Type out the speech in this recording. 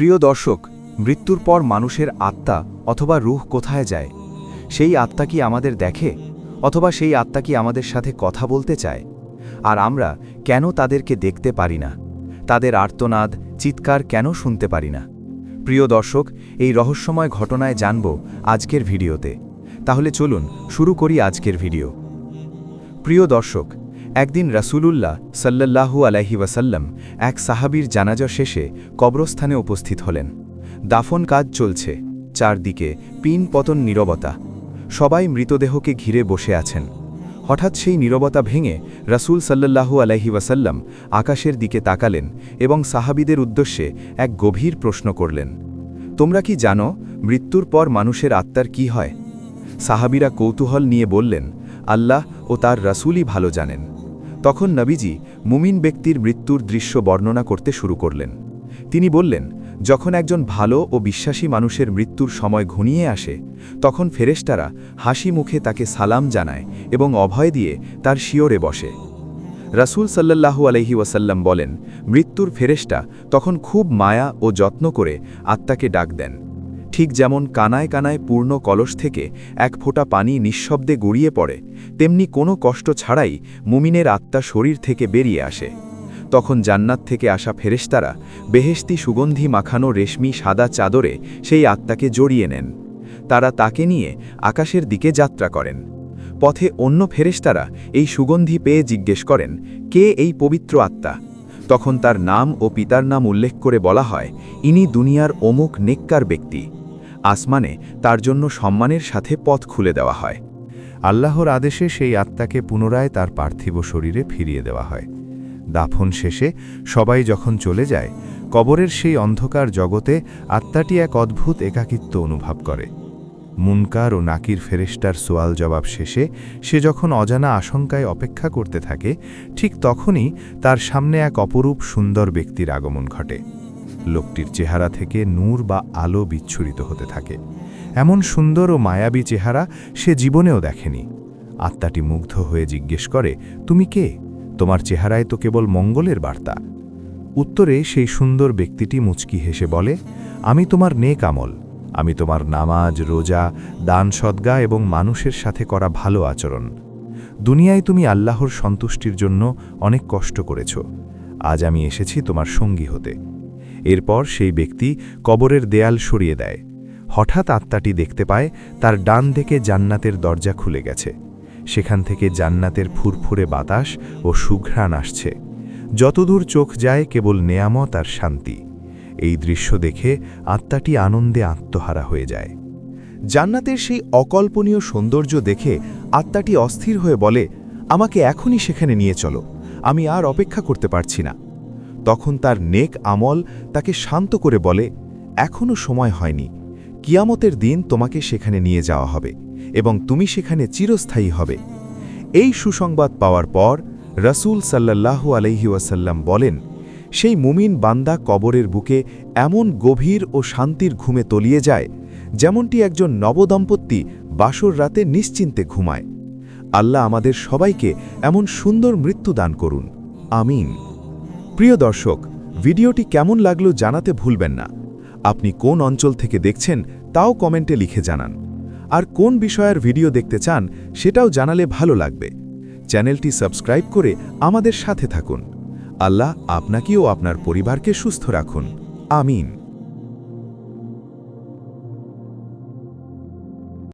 প্রিয় দর্শক, মৃত্যুর পর মানুষের আত্মা অথবা রুহ কোথায় যায়? সেই আত্মা কি আমাদের দেখে? অথবা সেই আত্মা কি আমাদের সাথে কথা বলতে চায়? আর আমরা কেন তাদেরকে দেখতে পারি না? তাদের আর্তনাদ, চিৎকার কেন শুনতে পারি না? প্রিয় দর্শক, এই রহস্যময় ঘটনায় জানব আজকের ভিডিওতে। তাহলে চলুন শুরু করি আজকের ভিডিও। প্রিয় দর্শক একদিন রাসূলুল্লাহ সাল্লাল্লাহু আলাইহি ওয়াসাল্লাম এক সাহাবীর জানাজা শেষে কবরস্থানে উপস্থিত হলেন। দাফন কাজ চলছে, চারদিকে পিন পতন নীরবতা। সবাই মৃতদেহকে ঘিরে বসে আছেন। হঠাৎ সেই নীরবতা ভেঙে রাসূল সাল্লাল্লাহু আলাইহি ওয়াসাল্লাম আকাশের দিকে তাকালেন এবং সাহাবীদের উদ্দেশ্যে এক গভীর প্রশ্ন করলেন, তোমরা কি জানো মৃত্যুর পর মানুষের আত্মার কি হয়? সাহাবীরা কৌতূহল নিয়ে বললেন আল্লাহ ও তার রাসূলই ভালো জানেন। তখন নবীজি মুমিন ব্যক্তির মৃত্যুর দৃশ্য বর্ণনা করতে শুরু করলেন। তিনি বললেন, যখন একজন ভালো ও বিশ্বাসী মানুষের মৃত্যুর সময় ঘনিয়ে আসে, তখন ফেরেশতারা হাসি মুখে তাকে সালাম জানায় এবং অভয় দিয়ে তার শিওরে বসে। রাসূল সাল্লাল্লাহু আলহি ওয়াসাল্লাম বলেন, মৃত্যুর ফেরেশতা তখন খুব মায়া ও যত্ন করে আত্মাকে ডাক দেন। ঠিক যেমন কানায় কানায় পূর্ণ কলস থেকে এক ফোঁটা পানি নিঃশব্দে গড়িয়ে পড়ে, তেমনি কোনো কষ্ট ছাড়াই মুমিনের আত্মা শরীর থেকে বেরিয়ে আসে। তখন জান্নাত থেকে আসা ফেরেশতারা বেহেশতি সুগন্ধি মাখানো রেশমি সাদা চাদরে সেই আত্মাকে জড়িয়ে নেন। তারা তাকে নিয়ে আকাশের দিকে যাত্রা করেন। পথে অন্য ফেরেশতারা এই সুগন্ধি পেয়ে জিজ্ঞেস করেন, কে এই পবিত্র আত্মা? তখন তার নাম ও পিতার নাম উল্লেখ করে বলা হয়, ইনি দুনিয়ার অমুক নেককার ব্যক্তি। আসমানে তার জন্য সম্মানের সাথে পথ খুলে দেওয়া হয়। আল্লাহর আদেশে সেই আত্মাকে পুনরায় তার পার্থিব শরীরে ফিরিয়ে দেওয়া হয়। দাফন শেষে সবাই যখন চলে যায়, কবরের সেই অন্ধকার জগতে আত্মাটি এক অদ্ভুত একাকিত্ব অনুভব করে। মুনকার ও নাকির ফেরেস্টার সোয়াল জবাব শেষে সে যখন অজানা আশঙ্কায় অপেক্ষা করতে থাকে, ঠিক তখনই তার সামনে এক অপরূপ সুন্দর ব্যক্তির আগমন ঘটে। লোকটির চেহারা থেকে নূর বা আলো বিচ্ছুরিত হতে থাকে। এমন সুন্দর ও মায়াবী চেহারা সে জীবনেও দেখেনি। আত্মাটি মুগ্ধ হয়ে জিজ্ঞেস করে, তুমি কে? তোমার চেহারায় তো কেবল মঙ্গলের বার্তা। উত্তরে সেই সুন্দর ব্যক্তিটি মুচকি হেসে বলে, আমি তোমার নেক আমল। আমি তোমার নামাজ, রোজা, দান সদ্গা এবং মানুষের সাথে করা ভালো আচরণ। দুনিয়ায় তুমি আল্লাহর সন্তুষ্টির জন্য অনেক কষ্ট করেছ। আজ আমি এসেছি তোমার সঙ্গী হতে। এরপর সেই ব্যক্তি কবরের দেয়াল সরিয়ে দেয়। হঠাৎ আত্মাটি দেখতে পায়, তার ডান দিকে জান্নাতের দরজা খুলে গেছে। সেখান থেকে জান্নাতের ফুরফুরে বাতাস ও সুঘ্রাণ আসছে। যতদূর চোখ যায়, কেবল নেয়ামত আর শান্তি। এই দৃশ্য দেখে আত্মাটি আনন্দে আত্মহারা হয়ে যায়। জান্নাতের সেই অকল্পনীয় সৌন্দর্য দেখে আত্মাটি অস্থির হয়ে বলে, আমাকে এখনই সেখানে নিয়ে চলো। আমি আর অপেক্ষা করতে পারছি না। তখন তার নেক আমল তাকে শান্ত করে বলে এখনও সময় হয়নি। কিয়ামতের দিন তোমাকে সেখানে নিয়ে যাওয়া হবে এবং তুমি সেখানে চিরস্থায়ী হবে। এই সুসংবাদ পাওয়ার পর রসুল সাল্লাল্লাহু আলহি ওয়াসাল্লাম বলেন, সেই মুমিন বান্দা কবরের বুকে এমন গভীর ও শান্তির ঘুমে তলিয়ে যায়, যেমনটি একজন নবদম্পতি বাসর রাতে নিশ্চিন্তে ঘুমায়। আল্লাহ আমাদের সবাইকে এমন সুন্দর মৃত্যু দান করুন। আমিন। প্রিয় দর্শক, ভিডিওটি কেমন লাগল জানাতে ভুলবেন না। আপনি কোন অঞ্চল থেকে দেখছেন তাও কমেন্টে লিখে জানান। আর কোন বিষয়ের ভিডিও দেখতে চান সেটাও জানালে ভালো লাগবে। চ্যানেলটি সাবস্ক্রাইব করে আমাদের সাথে থাকুন। আল্লাহ আপনাকে ও আপনার পরিবারকে সুস্থ রাখুন। আমিন।